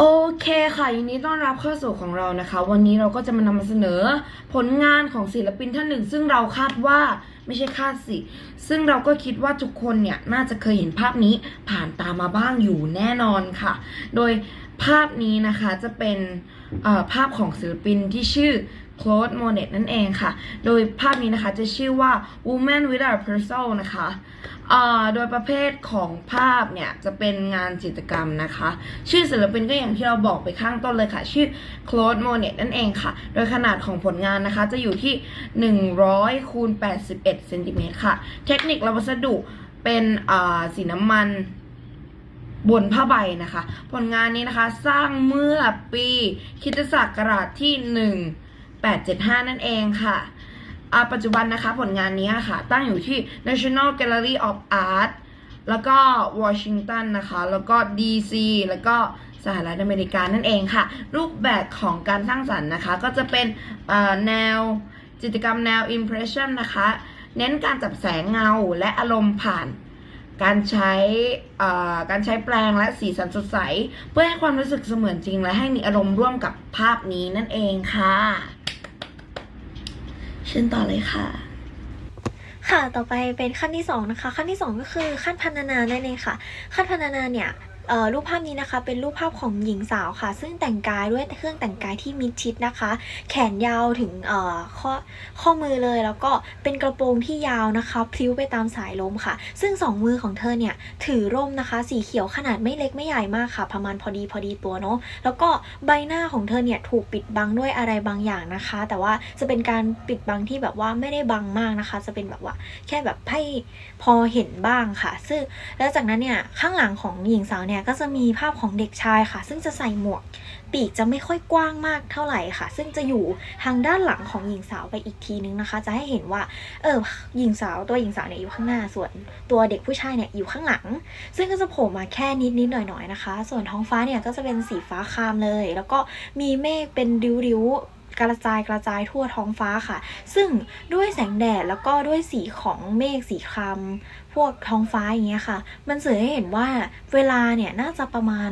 โอเคค่ะยินดีต้อนรับเข้าสู่ของเรานะคะ วันนี้เราก็จะมานำมาเสนอผลงานของศิลปินท่านหนึ่ง ซึ่งเราคาดว่าไม่ใช่คาดสิ ซึ่งเราก็คิดว่าทุกคนเนี่ยน่าจะเคยเห็นภาพนี้ผ่านตามาบ้างอยู่แน่นอนค่ะ โดยภาพนี้นะคะจะเป็นภาพของศิลปินที่ชื่อ Claude Monet นั่นเองค่ะ โดยภาพนี้นะคะจะชื่อว่า Woman Without Pencil นะคะโดยประเภทของภาพเนี่ยจะเป็นงานจิตรกรรมนะคะ ชื่อศิลปินก็อย่างที่เราบอกไปข้างต้นเลยค่ะ ชื่อ Claude Monet นั่นเองค่ะ โดยขนาดของผลงานนะคะ จะอยู่ที่ 100คูณ81เซนติเมตรค่ะ เทคนิคและวัสดุเป็นสีน้ำมันบนผ้าใบนะคะ ผลงานนี้นะคะสร้างเมื่อปีคิตศักราชที่ 875 นั่นเองค่ะปัจจุบันนะคะผลงานนี้ค่ะ ตั้งอยู่ที่ National Gallery of Art แล้วก็วอชิงตันนะคะ แล้วก็ DC แล้วก็สหรัฐอเมริกานั่นเองค่ะ รูปแบบของการสร้างสรรค์นะคะ ก็จะเป็นแนวจิตกรรมแนว Impression นะคะ เน้นการจับแสงเงาและอารมณ์ผ่าน การใช้การใช้แปลงและสีสันสดใส เพื่อให้ความรู้สึกเสมือนจริง และให้มีอารมณ์ร่วมกับภาพนี้นั่นเองค่ะ เชิญต่อเลยค่ะ ค่ะต่อไปเป็นขั้นที่2นะคะขั้นที่ 2 ก็คือขั้นพันนานั่นเองค่ะ ขั้นพันนาเนี่ย รูปภาพนี้นะคะ เป็นรูปภาพของหญิงสาวค่ะ ซึ่งแต่งกายด้วยเครื่องแต่งกายที่มิดชิดนะคะ แขนยาวถึงเอ่อข้อข้อมือเลยแล้วก็เป็นกระโปรงที่ยาวนะคะพลิ้วไปตามสายลมค่ะ ซึ่งสองมือของเธอเนี่ยถือร่มนะคะ สีเขียวขนาดไม่เล็กไม่ใหญ่มากค่ะ ประมาณพอดีพอดีตัวเนาะแล้วก็ใบหน้าของเธอเนี่ยถูกปิดบังด้วยอะไรบางอย่างนะคะ แต่ว่าจะเป็นการปิดบังที่แบบว่าไม่ได้บังมากนะคะ จะเป็นแบบว่าแค่แบบให้พอเห็นบ้างค่ะ ซึ่งแล้วจากนั้นเนี่ยข้างหลังของหญิงสาวเนี่ยก็จะมีภาพของเด็กชายค่ะ ซึ่งจะใส่หมวก ปีกจะไม่ค่อยกว้างมากเท่าไหร่ค่ะ ซึ่งจะอยู่ทางด้านหลังของหญิงสาวไปอีกทีนึงนะคะ จะให้เห็นว่าเออหญิงสาวตัวหญิงสาวเนี่ยอยู่ข้างหน้าส่วนตัวเด็กผู้ชายเนี่ยอยู่ข้างหลัง ซึ่งก็จะโผล่มาแค่นิดนิดหน่อยหน่อยนะคะ ส่วนท้องฟ้าเนี่ยก็จะเป็นสีฟ้าครามเลย แล้วก็มีเมฆเป็นริ้วๆกระจายกระจายทั่วท้องฟ้าค่ะ ซึ่งด้วยแสงแดดแล้วก็ด้วยสีของเมฆสีครามพวกท้องฟ้าอย่างเงี้ยค่ะ มันสื่อให้เห็นว่าเวลาเนี่ยน่าจะประมาณ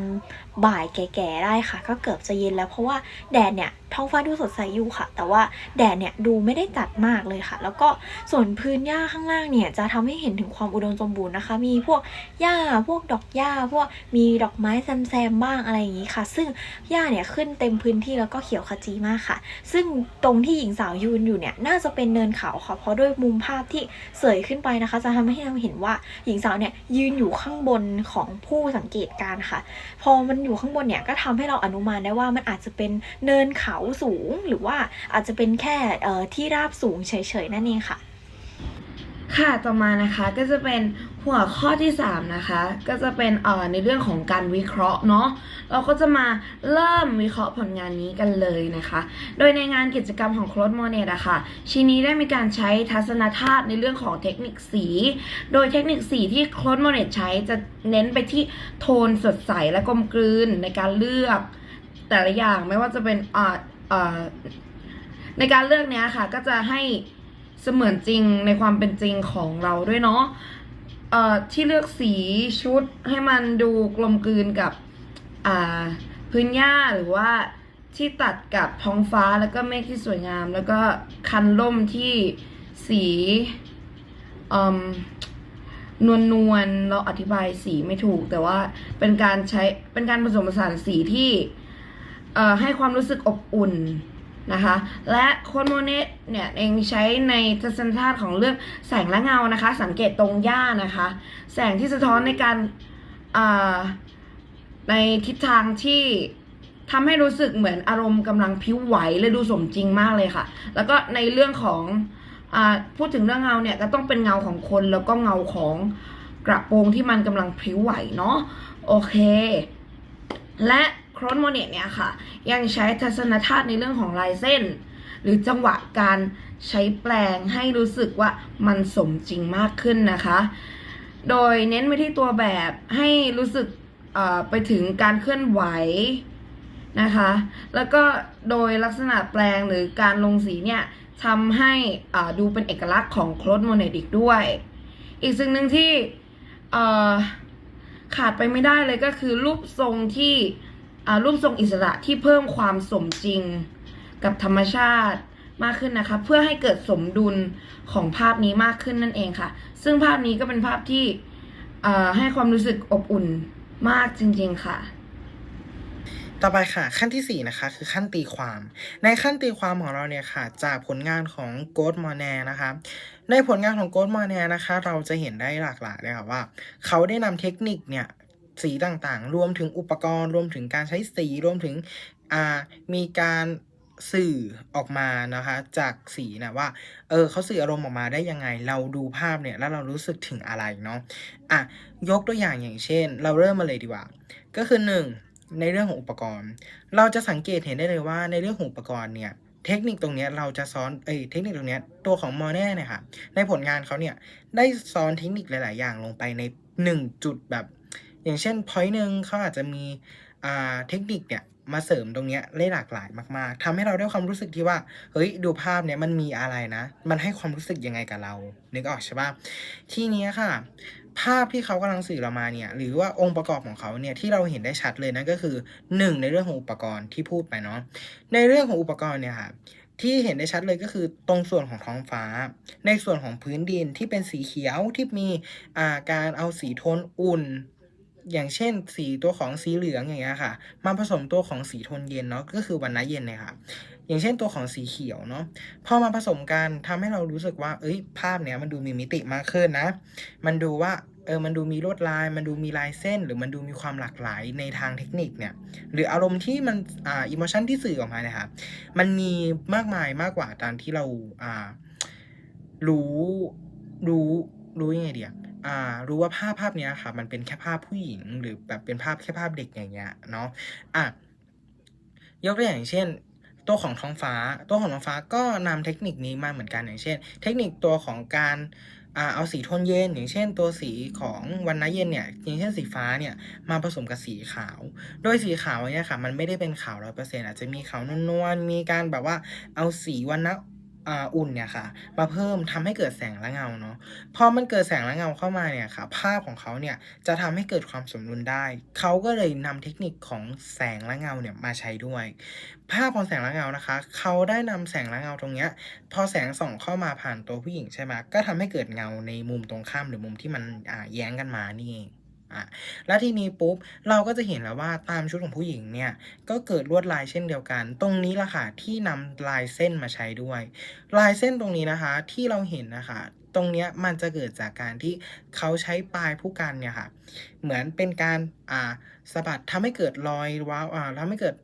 บ่ายแก่ๆได้ค่ะ ก็เกือบจะเย็นแล้วเพราะว่าแดดเนี่ยท้องฟ้าดูสดใสอยู่ค่ะ แต่ว่าแดดเนี่ยดูไม่ได้จัดมากเลยค่ะ แล้วก็ส่วนพื้นหญ้าข้างล่างเนี่ยจะทำให้เห็นถึงความอุดมสมบูรณ์นะคะ มีพวกหญ้าพวกดอกหญ้าพวกมีดอกไม้แซมๆบ้างอะไรอย่างนี้ค่ะ ซึ่งหญ้าเนี่ยขึ้นเต็มพื้นที่แล้วก็เขียวขจีมากค่ะ ซึ่งตรงที่หญิงสาวยืนอยู่เนี่ยน่าจะเป็นเนินเขาค่ะเพราะด้วยมุมภาพที่เสยขึ้นไปนะคะ จะทำให้เราเห็นว่าหญิงสาวเนี่ยยืนอยู่ข้างบนของผู้สังเกตการ์ค่ะ พอมันอยู่ข้างบนเนี่ยก็ทำให้เราอนุมานได้ว่ามันอาจจะเป็นเนินเขาสูง หรือว่าอาจจะเป็นแค่ที่ราบสูงเฉยๆนั่นเองค่ะ ค่ะต่อมานะคะก็จะเป็นหัวข้อที่ 3 นะคะ ก็จะเป็นเอ่อในเรื่องของการวิเคราะห์เนาะเราก็จะมาเริ่มวิเคราะห์ผลงานนี้กันเลยนะคะ โดยในงานกิจกรรมของโคลดโมเนตอะค่ะชิ้นนี้ได้มีการใช้ทัศนธาตุในเรื่องของเทคนิคสี โดยเทคนิคสีที่โคลดโมเนตใช้จะเน้นไปที่โทนสดใสและกลมกลืนในการเลือกแต่ละอย่างไม่ว่าจะเป็นอ่าอ่าในการเลือกเนี้ยค่ะก็จะให้ เสมือนจริงในความเป็นจริงของเราด้วยเนาะเอ่อที่เลือกสีชุดให้มันดูกลมกลืนกับอ่าพื้นหญ้าหรือว่าที่ตัดกับท้องฟ้าแล้วก็เมฆที่สวยงาม แล้วก็คันล่มที่สีอืมนวลนวลๆเราอธิบายสีไม่ถูก แต่ว่าเป็นการใช้เป็นการผสมผสานสีที่ เอ่อให้ความรู้สึกอบอุ่น นะคะ และโคนโมเนตเนี่ยเองใช้ในทัศนคติของเรื่องแสงและเงานะคะ สังเกตตรงหญ้านะคะ แสงที่สะท้อนในการในทิศทางที่ทำให้รู้สึกเหมือนอารมณ์กำลังพิ้วไหวและดูสมจริงมากเลยค่ะ แล้วก็ในเรื่องของอพูดถึงเรื่องเงาเนี่ยก็ต้องเป็นเงาของคนแล้วก็เงาของกระโปรงที่มันกำลังพิ้วไหวเนาะโอเค และ โครนโมเนตเนี่ยค่ะ ยังใช้ทัศนธาตุในเรื่องของลายเส้น หรือจังหวะการใช้แปลงให้รู้สึกว่ามันสมจริงมากขึ้นนะคะ โดยเน้นไปที่ตัวแบบให้รู้สึกไปถึงการเคลื่อนไหวนะคะ แล้วก็โดยลักษณะแปลงหรือการลงสีเนี่ยทำให้ดูเป็นเอกลักษณ์ของโคลดโมเนตอีกด้วย อีกสิ่งหนึ่งที่ขาดไปไม่ได้เลยก็คือรูปทรงที่ รูปทรงอิสระที่เพิ่มความสมจริงกับธรรมชาติมากขึ้นนะคะ เพื่อให้เกิดสมดุลของภาพนี้มากขึ้นนั่นเองค่ะ ซึ่งภาพนี้ก็เป็นภาพที่ให้ความรู้สึกอบอุ่นมากจริงๆค่ะต่อไปค่ะขั้นที่ 4 นะคะ คือขั้นตีความ ในขั้นตีความของเราเนี่ยค่ะ จากผลงานของโกดมอร์แนนะคะในผลงานของโกดมอร์แนนะคะ เราจะเห็นได้หลากหลายเลยค่ะว่า เขาได้นำเทคนิคเนี่ย สีต่างๆ รวมถึงอุปกรณ์ รวมถึงการใช้สี รวมถึงมีการสื่อออกมานะคะ จากสีนะว่า เออเขาสื่ออารมณ์ออกมาได้ยังไง เราดูภาพเนี่ยแล้วเรารู้สึกถึงอะไรเนาะอะยกตัวอย่างอย่างเช่น เราเริ่มมาเลยดีกว่า ก็คือหนึ่งในเรื่องของอุปกรณ์ เราจะสังเกตเห็นได้เลยว่าในเรื่องของอุปกรณ์เนี่ยเทคนิคตรงนี้เราจะซ้อน เอ้ย เทคนิคตรงนี้ตัวของมอแน่เนี่ยค่ะ ในผลงานเขาเนี่ย ได้ซ้อนเทคนิคหลาย ๆ อย่างลงไปในหนึ่งจุดแบบ อย่างเช่น point หนึ่งเขาอาจจะมีเทคนิคเนี่ยมาเสริมตรงเนี้ยได้หลากหลายมาก ๆทำให้เราได้ความรู้สึกที่ว่า เฮ้ย ดูภาพเนี้ยมันมีอะไรนะ มันให้ความรู้สึกยังไงกับเรา นึกออกใช่ปะทีเนี้ค่ะ ภาพที่เขากำลังสื่อเรามาเนี่ย หรือว่าองค์ประกอบของเขาเนี่ย ที่เราเห็นได้ชัดเลยนั่นก็คือหนึ่งในเรื่องของอุปกรณ์ที่พูดไปเนาะ ในเรื่องของอุปกรณ์เนี่ยค่ะ ที่เห็นได้ชัดเลยก็คือตรงส่วนของท้องฟ้า ในส่วนของพื้นดินที่เป็นสีเขียวที่มีาการเอาสีโทนอุ่น อย่างเช่น สีตัวของสีเหลืองอย่างเงี้ยค่ะ มาผสมตัวของสีโทนเย็นเนาะก็คือวันนะเย็นเนี่ยค่ะอย่างเช่นตัวของสีเขียวเนาะพอมาผสมกันทำให้เรารู้สึกว่า เอ้ย ภาพเนี้ยมันดูมีมิติมากขึ้นนะ มันดูว่าเออมันดูมีลวดลาย มันดูมีลายเส้น หรือมันดูมีความหลากหลายในทางเทคนิคเนี่ย หรืออารมณ์ที่มันอ่าอิโมชันที่สื่อออกมาเนี่ยครับมันมีมากมายมากกว่าตามที่เราอ่ารู้รู้รู้ยังไงเดีย รู้ว่าภาพภาพนี้ค่ะ มันเป็นแค่ภาพผู้หญิง หรือแบบเป็นภาพแค่ภาพเด็กอย่างเงี้ยเนาะอะยกตัวอย่างเช่น ตัวของท้องฟ้า ตัวของท้องฟ้าก็นำเทคนิคนี้มาเหมือนกันอย่างเช่น เทคนิคตัวของการเอาสีโทนเย็น อย่างเช่น ตัวสีของวันนะเย็นเนี่ยอย่างเช่นสีฟ้าเนี่ยมาผสมกับสีขาว โดยสีขาวเนี่ยค่ะ มันไม่ได้เป็นขาวร้อยเปอร์เซ็นต์อาจจะมีขาวนวลๆมีการแบบว่าเอาสีวันนะ อุ่นเนี่ยค่ะมาเพิ่มทำให้เกิดแสงและเงาเนาะพอมันเกิดแสงและเงาเข้ามาเนี่ยค่ะ ภาพของเขาเนี่ยจะทำให้เกิดความสมดุลได้ เขาก็เลยนำเทคนิคของแสงและเงาเนี่ยมาใช้ด้วย ภาพของแสงและเงานะคะ เขาได้นำแสงและเงาตรงเนี้ยพอแสงส่องเข้ามาผ่านตัวผู้หญิงใช่ไหมก็ทำให้เกิดเงาในมุมตรงข้ามหรือมุมที่มันแย้งกันมานี่เอง อะแล้วทีนี้ปุ๊บเราก็จะเห็นแล้วว่าตามชุดของผู้หญิงเนี่ยก็เกิดลวดลายเช่นเดียวกัน ตรงนี้ละค่ะที่นำลายเส้นมาใช้ด้วย ลายเส้นตรงนี้นะคะที่เราเห็นนะคะตรงนี้มันจะเกิดจากการที่เขาใช้ปลายผู้กันเนี่ยค่ะเหมือนเป็นการอ่าสะบัดทำให้เกิดรอยว้าวอ่าทำให้เกิด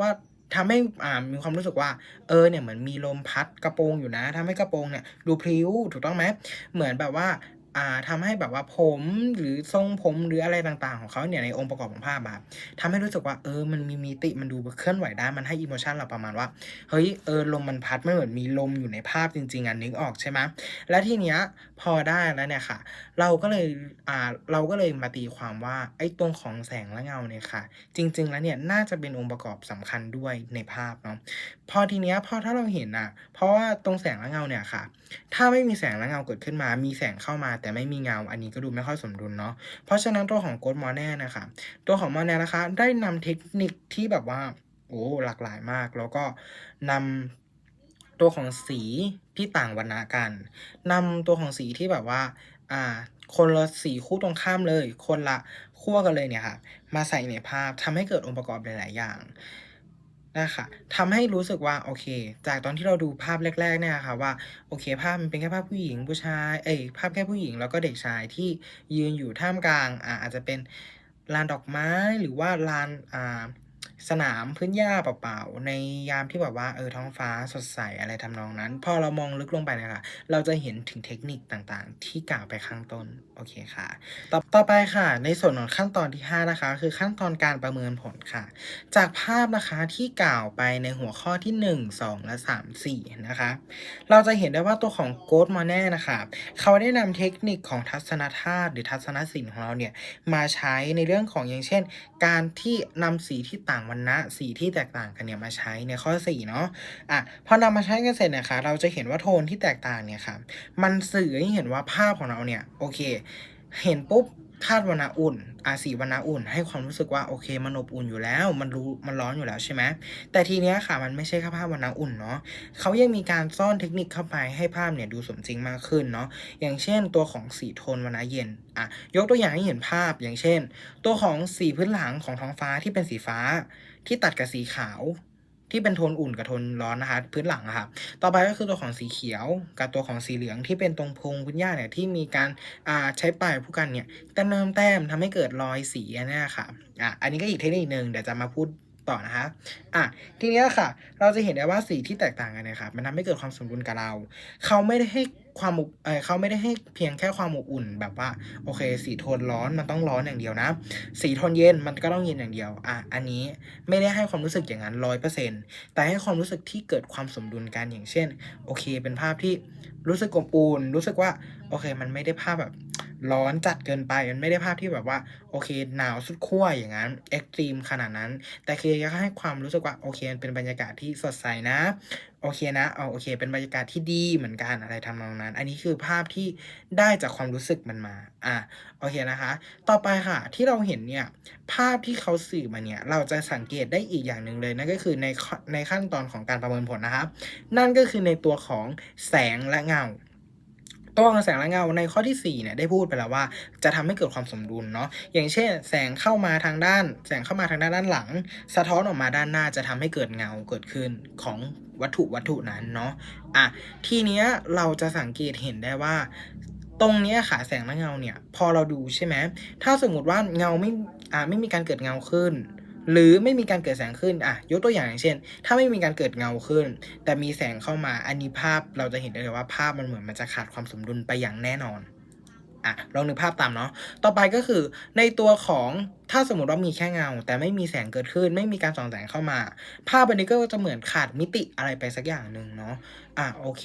ว่าทำให้อ่ามีความรู้สึกว่าเออเนี่ยเหมือนมีลมพัดกระโปรงอยู่นะทำให้กระโปรงเนี่ยดูพลิ้วถูกต้องไหมเหมือนแบบว่า ทำให้แบบว่าผมหรือทรงผมหรืออะไรต่างๆ ของเขาเนี่ยในองค์ประกอบของภาพอะทำให้รู้สึกว่าเออมันมีมิติมันดูเคลื่อนไหวได้มันให้อิโมชันเราประมาณว่าเฮ้ยเออลมมันพัดไม่เหมือนมีลมอยู่ในภาพจริง ๆอะนึกออกใช่ไหมและทีเนี้ยพอได้แล้วเนี่ยค่ะ เราก็เลยอ่าเราก็เลยมาตีความว่าไอ้ตรงของแสงและเงาเนี่ยค่ะ จริง ๆ แล้วเนี่ยน่าจะเป็นองค์ประกอบสำคัญด้วยในภาพเนาะพอทีเนี้ยพอถ้าเราเห็นอะเพราะว่าตรงแสงและเงาเนี่ยค่ะ ถ้าไม่มีแสงและเงาเกิดขึ้นมา มีแสงเข้ามาแต่ไม่มีเงา อันนี้ก็ดูไม่ค่อยสมดุลเนาะ เพราะฉะนั้นตัวของโกดมอแน่นะคะ ตัวของมอแน่นะคะ ได้นำเทคนิคที่แบบว่า โอ้ หลากหลายมาก แล้วก็นำตัวของสีที่ต่างวรรณะกันนำตัวของสีที่แบบว่า อ่า คนละสีคู่ตรงข้ามเลย คนละขั้วกันเลยเนี่ยค่ะ มาใส่ในภาพทำให้เกิดองค์ประกอบหลาย ๆ อย่าง นะคะทำให้รู้สึกว่าโอเค จากตอนที่เราดูภาพแรกๆเนี่ยค่ะว่าโอเค ภาพมันเป็นแค่ภาพผู้หญิงผู้ชายเอ้ยภาพแค่ผู้หญิงแล้วก็เด็กชายที่ยืนอยู่ท่ามกลางอ่าอาจจะเป็นลานดอกไม้หรือว่าลานอ่าสนามพื้นหญ้าเปล่าๆในยามที่แบบว่าเออท้องฟ้าสดใสอะไรทำนองนั้น พอเรามองลึกลงไปเนะคะเราจะเห็นถึงเทคนิคต่างๆ ที่กล่าวไปข้างต้นโอเคค่ะ ต่อต่อไปค่ะ ในส่วนของขั้นตอนที่ 5 นะคะ คือขั้นตอนการประเมินผลค่ะ จากภาพนะคะที่กล่าวไปในหัวข้อที่ 1 2 และ 3 4 นะคะ เราจะเห็นได้ว่าตัวของโกดมาแน่นะคะ เขาได้นำเทคนิคของทัศนธาตุหรือทัศนศิลป์ของเราเนี่ย มาใช้ในเรื่องของอย่างเช่น การที่นำสีที่ต่างวรรณะสีที่แตกต่างกันเนี่ยมาใช้ในข้อ4เนาะอะพอนำมาใช้กันเสร็จนะคะเราจะเห็นว่าโทนที่แตกต่างเนี่ยค่ะมันสื่อให้เห็นว่าภาพของเราเนี่ยโอเค เห็นปุ๊บคาดวรรณอุ่นอาสีวรรณอุ่น ให้ความรู้สึกว่าโอเคมันอบอุ่นอยู่แล้ว มันรู้มันร้อนอยู่แล้วใช่ไหมแต่ทีเนี้ยค่ะมันไม่ใช่แค่ภาพวรรณอุ่นเนาะเขายังมีการซ่อนเทคนิคเข้าไปให้ภาพเนี่ยดูสมจริงมากขึ้นเนาะอย่างเช่นตัวของสีโทนวรรณเย็นอะยกตัวอย่างให้เห็นภาพอย่างเช่น ตัวของสีพื้นหลังของท้องฟ้าที่เป็นสีฟ้า ที่ตัดกับสีขาว ที่เป็นโทนอุ่นกับโทนร้อนนะคะพื้นหลังอะค่ะต่อไปก็คือตัวของสีเขียวกับตัวของสีเหลืองที่เป็นตรงพงพื้นหญ้าเนี่ยที่มีการอ่าใช้ปลายผู้กันเนี่ยแต้มแต้มทำให้เกิดรอยสีนเนี้ยค่ะอะอันนี้ก็อีกเทคนิคหนึ่งเดี๋ยวจะมาพูด ต่อนะคะอะทีเนี้ยค่ะ เราจะเห็นได้ว่าสีที่แตกต่างกันนี่ยค่ะมันทำให้เกิดความสมดุลกับเรา เขาไม่ได้ให้ความอบเออเขาไม่ได้ให้เพียงแค่ความอบอุ่นแบบว่าโอเค สีโทนร้อนมันต้องร้อนอย่างเดียวนะ สีโทนเย็นมันก็ต้องเย็นอย่างเดียวอะอันนี้ไม่ได้ให้ความรู้สึกอย่างนั้นร้อยเปอร์เซ็นต์แต่ให้ความรู้สึกที่เกิดความสมดุลกันอย่างเช่น โอเค เป็นภาพที่รู้สึกอบอุ่นรู้สึกว่าโอเค มันไม่ได้ภาพแบบ ร้อนจัดเกินไป มันไม่ได้ภาพที่แบบว่า โอเค หนาวสุดขั้วอย่างนั้นเอ็กตรีมขนาดนั้น แต่คือก็ให้ความรู้สึกว่า โอเคมันเป็นบรรยากาศที่สดใสนะ โอเคนะ เอาโอเค เป็นบรรยากาศที่ดีเหมือนกันอะไรทำนองนั้น อันนี้คือภาพที่ได้จากความรู้สึกมันมา อะ โอเคนะคะ ต่อไปค่ะ ที่เราเห็นเนี่ย ภาพที่เขาสื่อมาเนี่ย เราจะสังเกตได้อีกอย่างหนึ่งเลย นั่นก็คือในในขั้นตอนของการประเมินผลนะครับ นั่นก็คือในตัวของแสงและเงา ตัวของแสงและเงาในข้อที่4เนี่ยได้พูดไปแล้วว่าจะทำให้เกิดความสมดุลเนาะอย่างเช่น แสงเข้ามาทางด้าน แสงเข้ามาทางด้านด้านหลัง สะท้อนออกมาด้านหน้าจะทำให้เกิดเงาเกิดขึ้นของวัตถุวัตถุนั้นเนาะอะทีเนี้ยเราจะสังเกตเห็นได้ว่าตรงนี้ค่ะแสงและเงาเนี่ย พอเราดูใช่ไหมถ้าสมมติว่าเงาไม่อ่าไม่มีการเกิดเงาขึ้น หรือไม่มีการเกิดแสงขึ้นอะยกตัวอย่างอย่างเช่น ถ้าไม่มีการเกิดเงาขึ้น แต่มีแสงเข้ามาอันนี้ภาพเราจะเห็นได้เลยว่าภาพมันเหมือนมันจะขาดความสมดุลไปอย่างแน่นอนอะลองนึกภาพตามเนาะต่อไปก็คือในตัวของถ้าสมมติว่ามีแค่เงา แต่ไม่มีแสงเกิดขึ้น ไม่มีการส่องแสงเข้ามา ภาพอันนี้ก็จะเหมือนขาดมิติอะไรไปสักอย่างหนึ่งเนาะอะโอเค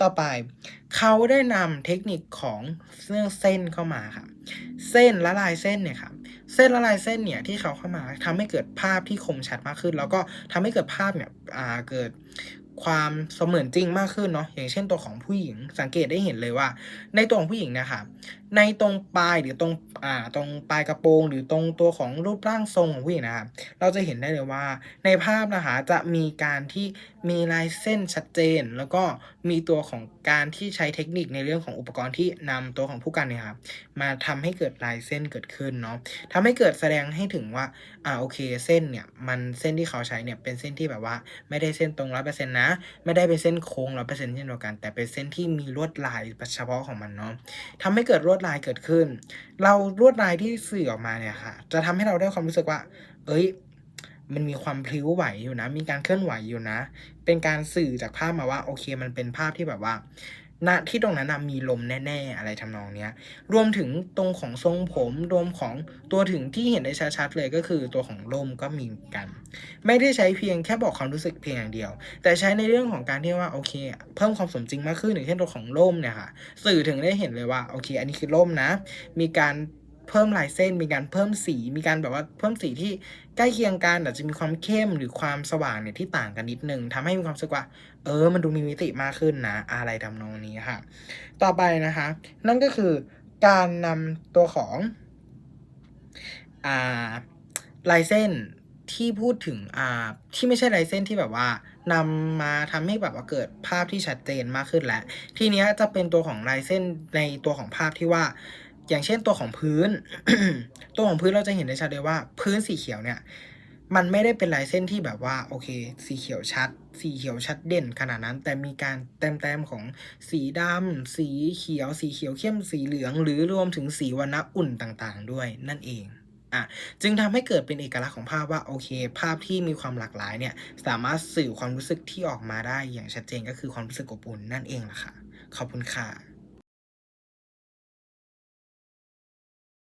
ต่อไปเขาได้นำเทคนิคของเรื่องเส้นเข้ามาค่ะ เส้นละลายเส้นเนี่ยครับ เส้นละลายเส้นเนี่ยที่เขาเข้ามาทำให้เกิดภาพที่คมชัดมากขึ้น แล้วก็ทำให้เกิดภาพเนี่ยอ่าเกิดความเสมือนจริงมากขึ้นเนาะอย่างเช่นตัวของผู้หญิงสังเกตได้เห็นเลยว่า ในตัวของผู้หญิงนะคะในตรงปลายหรือตรงอ่าตรงปลายกระโปรง หรือตรงตัวของรูปร่างทรงของผู้หญิงนะครับเราจะเห็นได้เลยว่า ในภาพนะคะจะมีการที่ มีลายเส้นชัดเจน แล้วก็มีตัวของการที่ใช้เทคนิคในเรื่องของอุปกรณ์ที่นำตัวของผู้กันเนี่ยครับมาทำให้เกิดลายเส้นเกิดขึ้นเนาะทำให้เกิดแสดงให้ถึงว่าอ่าโอเคเส้นเนี่ยมันเส้นที่เขาใช้เนี่ยเป็นเส้นที่แบบว่าไม่ได้เส้นตรงร้อยเปอร์เซ็นต์นะ ไม่ได้เป็นเส้นโค้งร้อยเปอร์เซ็นต์เช่นเดียวกัน แต่เป็นเส้นที่มีลวดลายเฉพาะของมันเนาะทำให้เกิดลวดลายเกิดขึ้น เราลวดลายที่สื่อออกมาเนี่ยค่ะจะทำให้เราได้ความรู้สึกว่า เอ้ย มันมีความพลิ้วไหวอยู่นะ มีการเคลื่อนไหวอยู่นะ เป็นการสื่อจากภาพมาว่าโอเค มันเป็นภาพที่แบบว่าณที่ตรงนั้นมีลมแน่ๆ อะไรทำนองเนี้ย รวมถึงตรงของทรงผมรวมของตัวถึงที่เห็นได้ชัดๆเลยก็คือตัวของลมก็มีกัน ไม่ได้ใช้เพียงแค่บอกความรู้สึกเพียงอย่างเดียว แต่ใช้ในเรื่องของการที่ว่าโอเค เพิ่มความสมจริงมากขึ้นอย่างเช่นตัวของลมเนี่ยค่ะ สื่อถึงได้เห็นเลยว่าโอเค อันนี้คือลมนะ มีการ เพิ่มลายเส้น มีการเพิ่มสี มีการแบบว่าเพิ่มสีที่ใกล้เคียงกันอาจจะมีความเข้มหรือความสว่างเนี่ยที่ต่างกันนิดนึงทำให้มีความรู้สึกว่า เออ มันดูมีมิติมากขึ้นนะ อะไรทำนองนี้ค่ะ ต่อไปนะคะ นั่นก็คือการนำตัวของอ่าลายเส้นที่พูดถึงอ่าที่ไม่ใช่ลายเส้นที่แบบว่านำมาทำให้แบบว่าเกิดภาพที่ชัดเจนมากขึ้นแล้ว ทีนี้จะเป็นตัวของลายเส้นในตัวของภาพที่ว่า อย่างเช่นตัวของพื้น ตัวของพื้นเราจะเห็นได้ชัดเลยว่า พื้นสีเขียวเนี่ย มันไม่ได้เป็นลายเส้นที่แบบว่าโอเค สีเขียวชัด สีเขียวชัดเด่นขนาดนั้น แต่มีการแต้มๆของสีดำสีเขียว สีเขียวเข้มสีเหลือง หรือรวมถึงสีวรรณะอุ่นต่างๆ ด้วยนั่นเองอะจึงทำให้เกิดเป็นเอกลักษณ์ของภาพว่าโอเค ภาพที่มีความหลากหลายเนี่ยสามารถสื่อความรู้สึกที่ออกมาได้อย่างชัดเจนก็คือความรู้สึกอบอุ่นนั่นเองล่ะค่ะขอบคุณค่ะ